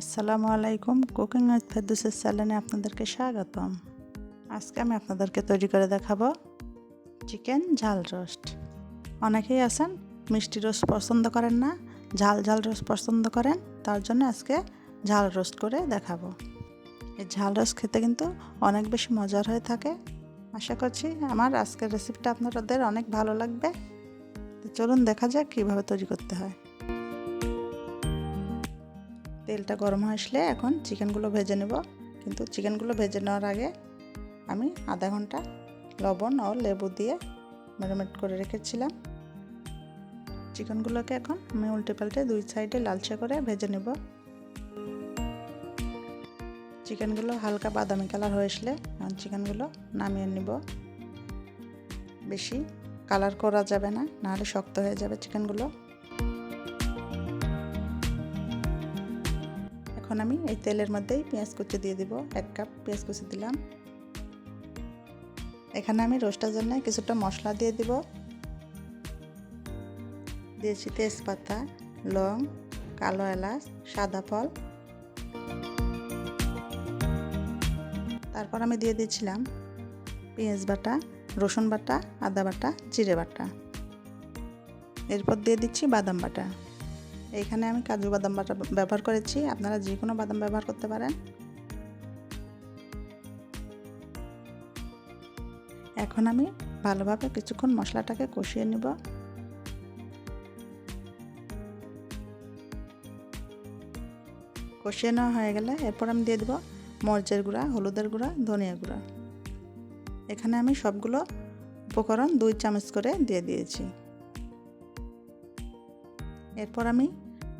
আসসালামু আলাইকুম। Cooking with ফেদুসের চ্যানেলে আপনাদেরকে স্বাগতম। আজকে আমি আপনাদেরকে তৈরি করে দেখাবো চিকেন ঝাল রোস্ট। অনেকেই আছেন, মিষ্টি রোস্ট পছন্দ করেন না, ঝাল ঝাল রোস্ট পছন্দ করেন, তার জন্য আজকে ঝাল রোস্ট করে দেখাবো। এই ঝাল রোস্ট খেতে কিন্তু অনেক বেশি মজার হয়ে থাকে। আশা করছি আমার আজকের রেসিপিটা আপনাদের অনেক ভালো লাগবে। চলুন দেখা যাক কীভাবে তৈরি করতে হয়। তেলটা গরম হয়ে আসলে এখন চিকেনগুলো ভেজে নেব। কিন্তু চিকেনগুলো ভেজে নেওয়ার আগে আমি আধা ঘণ্টা লবণ ও লেবু দিয়ে ম্যারিনেট করে রেখেছিলাম। চিকেনগুলোকে এখন আমি উল্টে পাল্টে দুই সাইডে লালচে করে ভেজে নেব। চিকেনগুলো হালকা বাদামি কালার হয়ে আসলে এখন চিকেনগুলো নামিয়ে নেব। বেশি কালার করা যাবে না, নাহলে শক্ত হয়ে যাবে চিকেনগুলো। এখন আমি এই তেলের মধ্যেই পেঁয়াজ কুচি দিয়ে দিব, এক কাপ পেঁয়াজ কুচি দিলাম। এখানে আমি রোস্টার জন্য কিছুটা মশলা দিয়ে দিব। দিয়েছি তেজপাতা, লং, কালো এলাচ, সাদা ফল। তারপর আমি দিয়ে দিয়েছিলাম পেঁয়াজ বাটা, রসুন বাটা, আদা বাটা, জিরে বাটা। এরপর দিয়ে দিচ্ছি বাদাম বাটা। এখানে আমি কাজু বাদাম বাটা ব্যবহার করেছি। আপনারা যে কোনো বাদাম ব্যবহার করতে পারেন। এখন আমি ভালোভাবে কিছুক্ষণ মশলাটাকে কষিয়ে নিব। কষিয়ে নেওয়া হয়ে গেলে এরপর আমি দিয়ে দেবো মরিচের গুঁড়া, হলুদের গুঁড়া, ধনিয়া গুঁড়া। এখানে আমি সবগুলো উপকরণ দুই চামচ করে দিয়ে দিয়েছি। এরপর আমি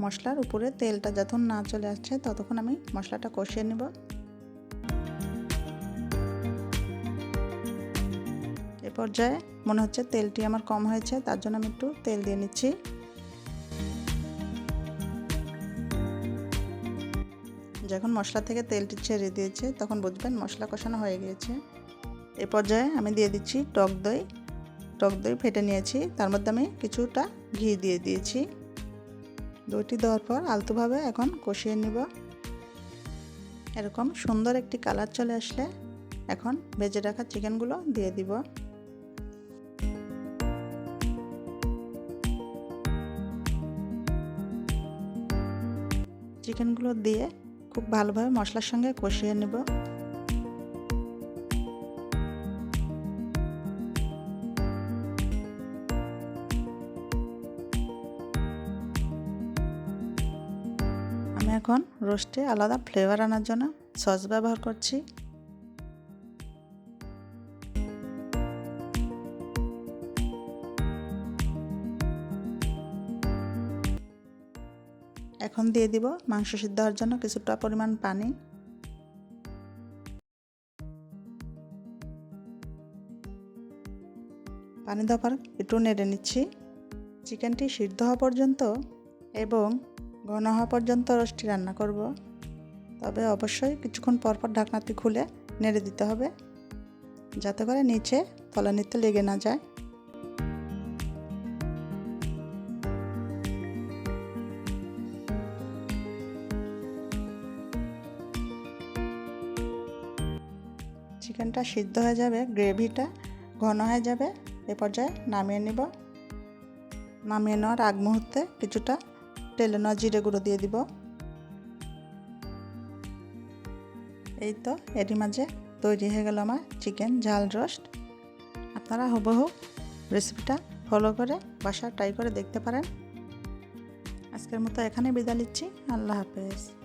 মশলার উপরে তেলটা যখন না চলে আসছে ততক্ষণ আমি মশলাটা কষিয়ে নেব। এ পর্যায়ে মনে হচ্ছে তেলটি আমার কম হয়েছে, তার জন্য আমি একটু তেল দিয়ে নিচ্ছি। যখন মশলা থেকে তেলটি ছেড়ে দিয়েছে তখন বুঝবেন মশলা কষানো হয়ে গিয়েছে। এ পর্যায়ে আমি দিয়ে দিচ্ছি টক দই। টক দই ফেটে নিয়েছি, তার মধ্যে আমি কিছুটা ঘি দিয়ে দিয়েছি। দইটি দেওয়ার পর আলতোভাবে এখন কষিয়ে নিব। এরকম সুন্দর একটি কালার চলে আসলে এখন ভেজে রাখা চিকেনগুলো দিয়ে দিব। চিকেনগুলো দিয়ে খুব ভালোভাবে মশলার সঙ্গে কষিয়ে নেব। আমি এখন রোস্টে আলাদা ফ্লেভার আনার জন্য সস ব্যবহার করছি। এখন দিয়ে দিব মাংস সিদ্ধ হওয়ার জন্য কিছুটা পরিমাণ পানি। পানি দেওয়ার একটু নেড়ে নিচ্ছি। চিকেনটি সিদ্ধ হওয়া পর্যন্ত এবং ঘন হওয়া পর্যন্ত রসটি রান্না করব। তবে অবশ্যই কিছুক্ষণ পরপর ঢাকনাটি খুলে নেড়ে দিতে হবে, যাতে করে নিচে তলানিতে লেগে না যায়। চিকেনটা সিদ্ধ হয়ে যাবে, গ্রেভিটা ঘন হয়ে যাবে, এ পর্যায়ে নামিয়ে নিব। নামিয়ে নেওয়ার আগ মুহূর্তে কিছুটা টেলে নেওয়া জিরে গুঁড়ো দিয়ে দিব। এই তো, এরই মাঝে তৈরি হয়ে গেল আমার চিকেন ঝাল রোস্ট। আপনারা হুবহু রেসিপিটা ফলো করে বাসা ট্রাই করে দেখতে পারেন। আজকের মতো এখানে বিদায় নিচ্ছি। আল্লাহ হাফেজ।